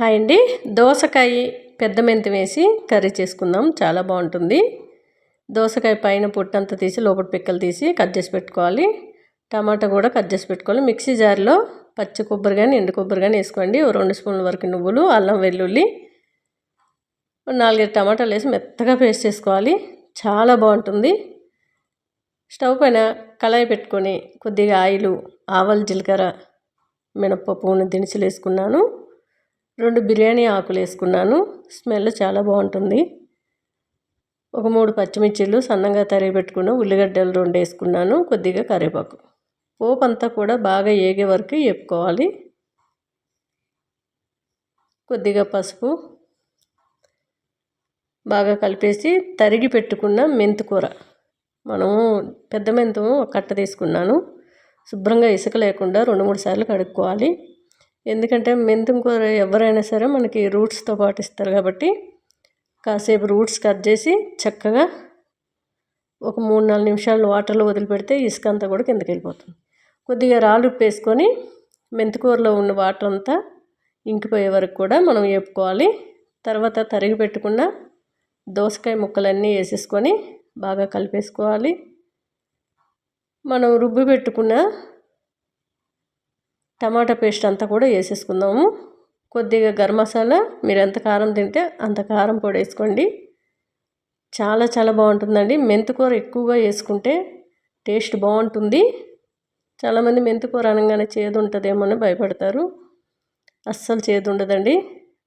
Hi అండి. దోసకాయ పెద్ద మెంతి వేసి కర్రీ చేసుకుందాం. చాలా బాగుంటుంది. దోసకాయ పైన పొట్టంతా తీసి లోపల పిక్కలు తీసి కట్ చేసి పెట్టుకోవాలి. టమాటా కూడా కట్ చేసి పెట్టుకోవాలి. మిక్సీ జార్లో పచ్చి కొబ్బరి కానీ ఎండు కొబ్బరి కానీ వేసుకోండి. రెండు స్పూన్ల వరకు నువ్వులు అల్లం వెల్లుల్లి నాలుగైదు టమాటాలు వేసి మెత్తగా పేస్ట్ చేసుకోవాలి. చాలా బాగుంటుంది. స్టవ్ పైన కళాయి పెట్టుకొని కొద్దిగా ఆయిల్ ఆవాలు జీలకర్ర మినప్పప్పు దినుసులు వేసుకున్నాను. రెండు బిర్యానీ ఆకులు వేసుకున్నాను. స్మెల్ చాలా బాగుంటుంది. ఒక మూడు పచ్చిమిర్చిలు సన్నగా తరిగి పెట్టుకున్న ఉల్లిగడ్డలు రెండు వేసుకున్నాను. కొద్దిగా కరివేపాకు. పోపు అంతా కూడా బాగా ఏగే వరకు వేపుకోవాలి. కొద్దిగా పసుపు బాగా కలిపేసి తరిగి పెట్టుకున్న మెంతుకూర మనము పెద్ద మెంతు కట్ట తీసుకున్నాను. శుభ్రంగా ఇసుక లేకుండా రెండు మూడు సార్లు కడుక్కోవాలి. ఎందుకంటే మెంతం కూర ఎవరైనా సరే మనకి రూట్స్తో పాటు ఇస్తారు కాబట్టి కాసేపు రూట్స్ కట్ చేసి చక్కగా ఒక మూడు నాలుగు నిమిషాలు వాటర్లో వదిలిపెడితే ఇసుక అంతా కూడా కిందకి వెళ్ళిపోతుంది. కొద్దిగా రాళ్ళు ఉప్పేసుకొని మెంతికూరలో ఉన్న వాటర్ అంతా ఇంకిపోయే వరకు కూడా మనం వేపుకోవాలి. తర్వాత తరిగి పెట్టుకున్న దోసకాయ ముక్కలన్నీ వేసేసుకొని బాగా కలిపేసుకోవాలి. మనం రుబ్బి పెట్టుకున్న టమాటా పేస్ట్ అంతా కూడా వేసేసుకుందాము. కొద్దిగా గరం మసాలా మీరు ఎంత కారం తింటే అంత కారం పొడి వేసుకోండి. చాలా చాలా బాగుంటుందండి. మెంతికూర ఎక్కువగా వేసుకుంటే టేస్ట్ బాగుంటుంది. చాలామంది మెంతికూర అనగానే చేదు ఉంటుందేమో అని భయపడతారు. అస్సలు చేదు ఉండదండి.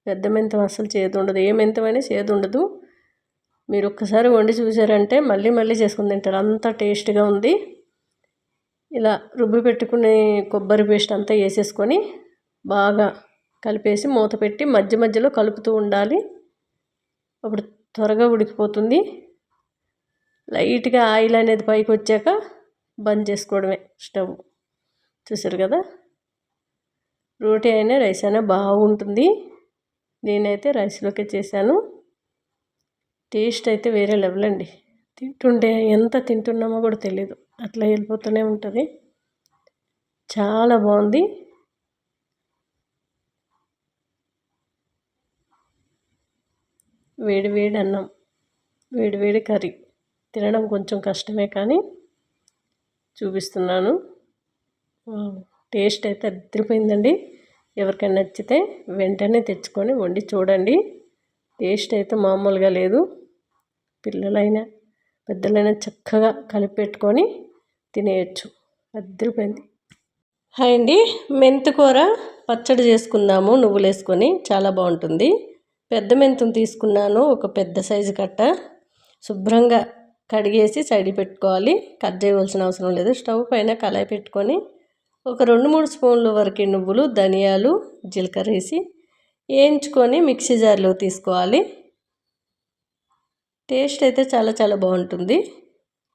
పెద్ద మెంతం అస్సలు చేదు ఉండదు. ఏ మెంతమైనా చేదు ఉండదు. మీరు ఒక్కసారి వండి చూసారంటే మళ్ళీ మళ్ళీ చేసుకుని తింటారు. అంత టేస్ట్గా ఉంది. ఇలా రుబ్బి పెట్టుకునే కొబ్బరి పేస్ట్ అంతా వేసేసుకొని బాగా కలిపేసి మూత పెట్టి మధ్య మధ్యలో కలుపుతూ ఉండాలి. అప్పుడు త్వరగా ఉడికిపోతుంది. లైట్గా ఆయిల్ అనేది పైకి వచ్చాక బంద్ చేసుకోవడమే స్టవ్. చూసారు కదా? రోటీ అయినా రైస్ అయినా బాగుంటుంది. నేనైతే రైస్లోకే చేశాను. టేస్ట్ అయితే వేరే లెవెల్ అండి. తింటుంటే ఎంత తింటున్నామో కూడా తెలియదు అట్లా వెళ్ళిపోతూనే ఉంటుంది. చాలా బాగుంది. వేడి వేడి అన్నం వేడి వేడి కర్రీ. తినడం కొంచెం కష్టమే కానీ చూపిస్తున్నాను. టేస్ట్ అయితే అద్దరిపోయిందండి. ఎవరికైనా నచ్చితే వెంటనే తెచ్చుకొని వండి చూడండి. టేస్ట్ అయితే మామూలుగా లేదు. పిల్లలైనా పెద్దలైనా చక్కగా కలిపి పెట్టుకొని తినేయచ్చు. అద్దరిపోయింది హాయ్ అండి. మెంతికూర పచ్చడి చేసుకుందాము. నువ్వులు వేసుకొని చాలా బాగుంటుంది. పెద్ద మెంతును తీసుకున్నాను. ఒక పెద్ద సైజు కట్ట. శుభ్రంగా కడిగేసి సైడ్ పెట్టుకోవాలి. కట్ చేయవలసిన అవసరం లేదు. స్టవ్ పైన కళాయి పెట్టుకొని ఒక రెండు మూడు స్పూన్ల వరకు నువ్వులు ధనియాలు జీలకర్ర వేసి వేయించుకొని మిక్సీ జార్లో తీసుకోవాలి. టేస్ట్ అయితే చాలా చాలా బాగుంటుంది.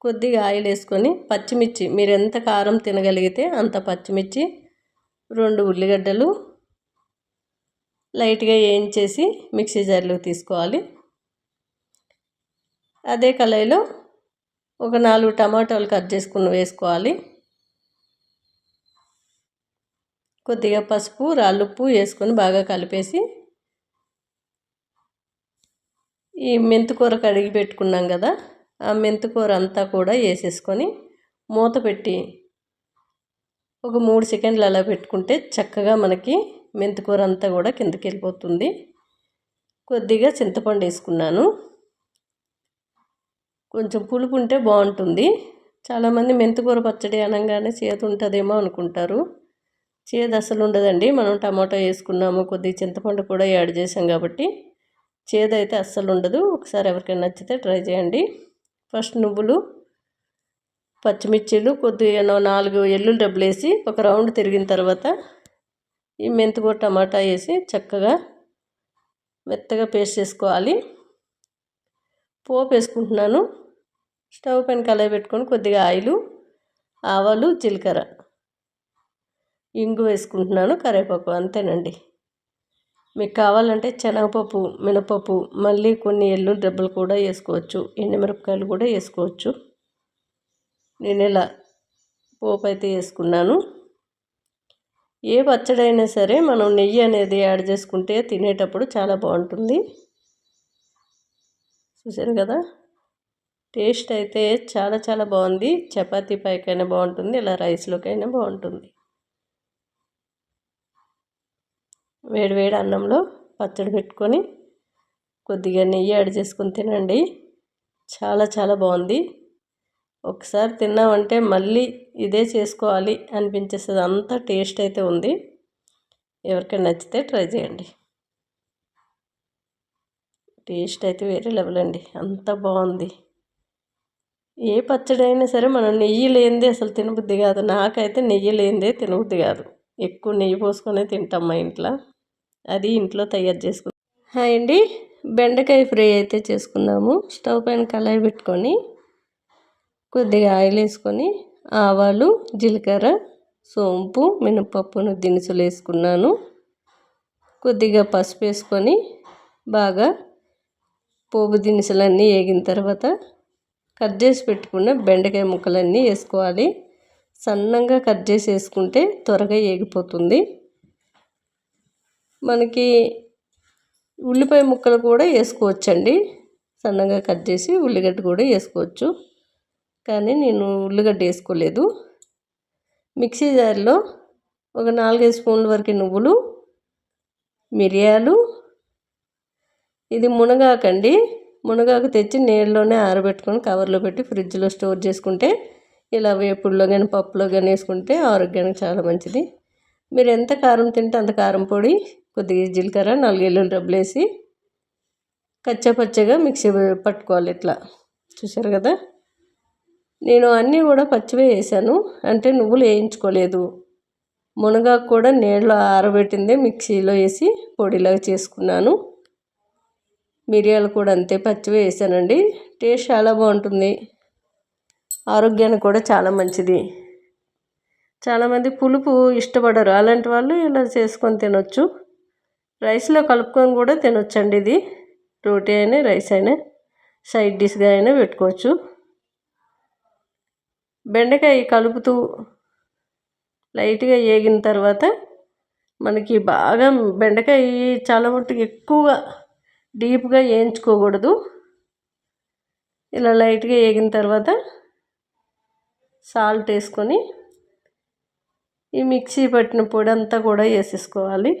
కొద్దిగా ఆయిల్ వేసుకొని పచ్చిమిర్చి మీరు ఎంత కారం తినగలిగితే అంత పచ్చిమిర్చి రెండు ఉల్లిగడ్డలు లైట్గా వేయించేసి మిక్సీ జార్లో తీసుకోవాలి. అదే కళాయిలో ఒక నాలుగు టమాటాలు కట్ చేసుకుని వేసుకోవాలి. కొద్దిగా పసుపు రాళ్ళుప్పు వేసుకొని బాగా కలిపేసి ఈ మెంతికూర కడిగి పెట్టుకున్నాం కదా మెంతికూర అంతా కూడా వేసేసుకొని మూత పెట్టి ఒక మూడు సెకండ్లు అలా పెట్టుకుంటే చక్కగా మనకి మెంతికూర అంతా కూడా కిందకి వెళ్ళిపోతుంది. కొద్దిగా చింతపండు వేసుకున్నాను. కొంచెం పులుపు ఉంటే బాగుంటుంది. చాలామంది మెంతికూర పచ్చడి అనగానే చేదు ఉంటుందేమో అనుకుంటారు. చేదు అసలు ఉండదండి. మనం టమాటో వేసుకున్నాము కొద్దిగా చింతపండు కూడా యాడ్ చేసాం కాబట్టి చేదైతే అస్సలు ఉండదు. ఒకసారి ఎవరికైనా నచ్చితే ట్రై చేయండి. ఫస్ట్ నువ్వులు పచ్చిమిర్చీలు కొద్దిగా నాలుగు ఎల్లుల్లి డబ్బులు వేసి ఒక రౌండ్ తిరిగిన తర్వాత ఈ మెంతికూర టమాటా వేసి చక్కగా మెత్తగా పేస్ట్ చేసుకోవాలి. పోపు వేసుకుంటున్నాను. స్టవ్ పైన కలయి పెట్టుకొని కొద్దిగా ఆయిలు ఆవాలు జీలకర్ర. ఇంగు వేసుకుంటున్నాను కరివేపాకు అంతేనండి. మీకు కావాలంటే శనగపప్పు మినపప్పు మళ్ళీ కొన్ని ఎల్లు దెబ్బలు కూడా వేసుకోవచ్చు. ఎండుమిరపకాయలు కూడా వేసుకోవచ్చు. నేను ఇలా పోపు అయితే వేసుకున్నాను. ఏ పచ్చడైనా సరే మనం నెయ్యి అనేది యాడ్ చేసుకుంటే తినేటప్పుడు చాలా బాగుంటుంది. చూసారు కదా? టేస్ట్ అయితే చాలా చాలా బాగుంది. చపాతీ పైకైనా బాగుంటుంది. ఇలా రైస్లోకైనా బాగుంటుంది. వేడి వేడి అన్నంలో పచ్చడి పెట్టుకొని కొద్దిగా నెయ్యి యాడ్ చేసుకొని తినండి. చాలా చాలా బాగుంది. ఒకసారి తిన్నామంటే మళ్ళీ ఇదే చేసుకోవాలి అనిపించేస్తుంది. అంత టేస్ట్ అయితే ఉంది. ఎవరికైనా నచ్చితే ట్రై చేయండి. టేస్ట్ అయితే వేరే లెవెల్ అండి. అంత బాగుంది. ఏ పచ్చడి అయినా సరే మనం నెయ్యి లేనిదే అసలు తినబుద్ధి కాదు. నాకైతే నెయ్యి లేనిదే తినబుద్ధి కాదు. ఎక్కువ నెయ్యి పోసుకొనే తింటాం మా ఇంట్లో. అది ఇంట్లో తయారు చేసుకుందాం హాయ్ అండి. బెండకాయ ఫ్రై అయితే చేసుకుందాము స్టవ్ పైన కళాయి పెట్టుకొని కొద్దిగా ఆయిల్ వేసుకొని ఆవాలు జీలకర్ర సోంపు మినపప్పును దినుసులు వేసుకున్నాను. కొద్దిగా పసుపు వేసుకొని బాగా పోపు దినుసులన్నీ వేగిన తర్వాత కట్ చేసి పెట్టుకున్న బెండకాయ ముక్కలన్నీ వేసుకోవాలి. సన్నంగా కట్ చేసి వేసుకుంటే త్వరగా వేగిపోతుంది. మనకి ఉల్లిపాయ ముక్కలు కూడా వేసుకోవచ్చండి. సన్నగా కట్ చేసి ఉల్లిగడ్డ కూడా వేసుకోవచ్చు. కానీ నేను ఉల్లిగడ్డ వేసుకోలేదు. మిక్సీ జార్లో ఒక నాలుగైదు స్పూన్ల వరకు నువ్వులు మిరియాలు ఇది మునగాకండి. మునగాకు తెచ్చి నీళ్ళలోనే ఆరబెట్టుకొని కవర్లో పెట్టి ఫ్రిడ్జ్లో స్టోర్ చేసుకుంటే ఇలా వేపుల్లో కానీ పప్పులో కానీ వేసుకుంటే ఆరోగ్యానికి చాలా మంచిది. మీరు ఎంత కారం తింటే అంత కారం పొడి కొద్దిగా జీలకర్ర నాలుగు ఎల్లుల్లి డబ్బులు వేసి కచ్చపచ్చగా మిక్సీ పట్టుకోవాలి ఇట్లా. చూసారు కదా? నేను అన్నీ కూడా పచ్చివే వేసాను. అంటే నువ్వులు వేయించుకోలేదు. మునగాకు కూడా నీళ్ళు ఆరబెట్టిందే మిక్సీలో వేసి పొడిలాగా చేసుకున్నాను. మిరియాలు కూడా అంతే పచ్చివే వేసానండి. టేస్ట్ చాలా బాగుంటుంది. ఆరోగ్యానికి కూడా చాలా మంచిది. చాలామంది పులుపు ఇష్టపడరు. అలాంటి వాళ్ళు ఇలా చేసుకొని తినొచ్చు. రైస్లో కలుపుకొని కూడా తినొచ్చండి ఇది. రోటీ అయినా రైస్ అయినా సైడ్ డిష్గా అయినా పెట్టుకోవచ్చు. బెండకాయ కలుపుతూ లైట్గా వేగిన తర్వాత మనకి బాగా బెండకాయ చాలా మటుకు ఎక్కువగా డీప్గా వేయించుకోకూడదు. ఇలా లైట్గా వేగిన తర్వాత సాల్ట్ వేసుకొని ఈ మిక్సీ పట్టిన పొడి అంతా కూడా వేసేసుకోవాలి.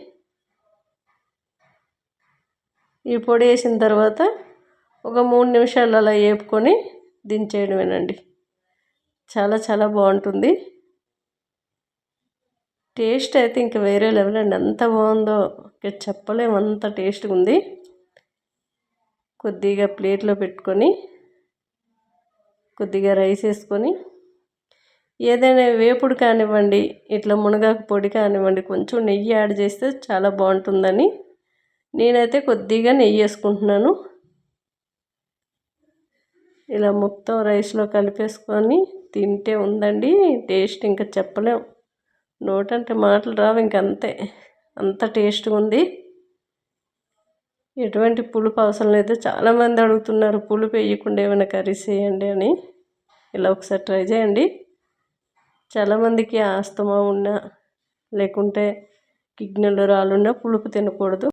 ఈ పొడి వేసిన తర్వాత ఒక మూడు నిమిషాలు అలా వేపుకొని దించేయడమేనండి. చాలా చాలా బాగుంటుంది. టేస్ట్ అయితే ఇంకా వేరే లెవెల్ అండి. ఎంత బాగుందో చెప్పలేము అంత టేస్ట్గా ఉంది. కొద్దిగా ప్లేట్లో పెట్టుకొని కొద్దిగా రైస్ వేసుకొని ఏదైనా వేపుడు కానివ్వండి ఇట్లా మునగాకు పొడి కానివ్వండి కొంచెం నెయ్యి యాడ్ చేస్తే చాలా బాగుంటుందని నేనైతే కొద్దిగా నెయ్యి వేసుకుంటున్నాను. ఇలా మొత్తం రైస్లో కలిపేసుకొని తింటే ఉందండి టేస్ట్ ఇంకా చెప్పలేం. నోటంటే మాటలు రావు ఇంకంతే. అంత టేస్ట్గా ఉంది. ఎటువంటి పులుపు అవసరం లేదు. చాలామంది అడుగుతున్నారు పులుపు వేయకుండా ఏమైనా కర్రీస్ వేయండి అని. ఇలా ఒకసారి ట్రై చేయండి. చాలామందికి ఆస్తమా ఉన్నా లేకుంటే కిడ్నీలో రాళ్ళున్నా పులుపు తినకూడదు.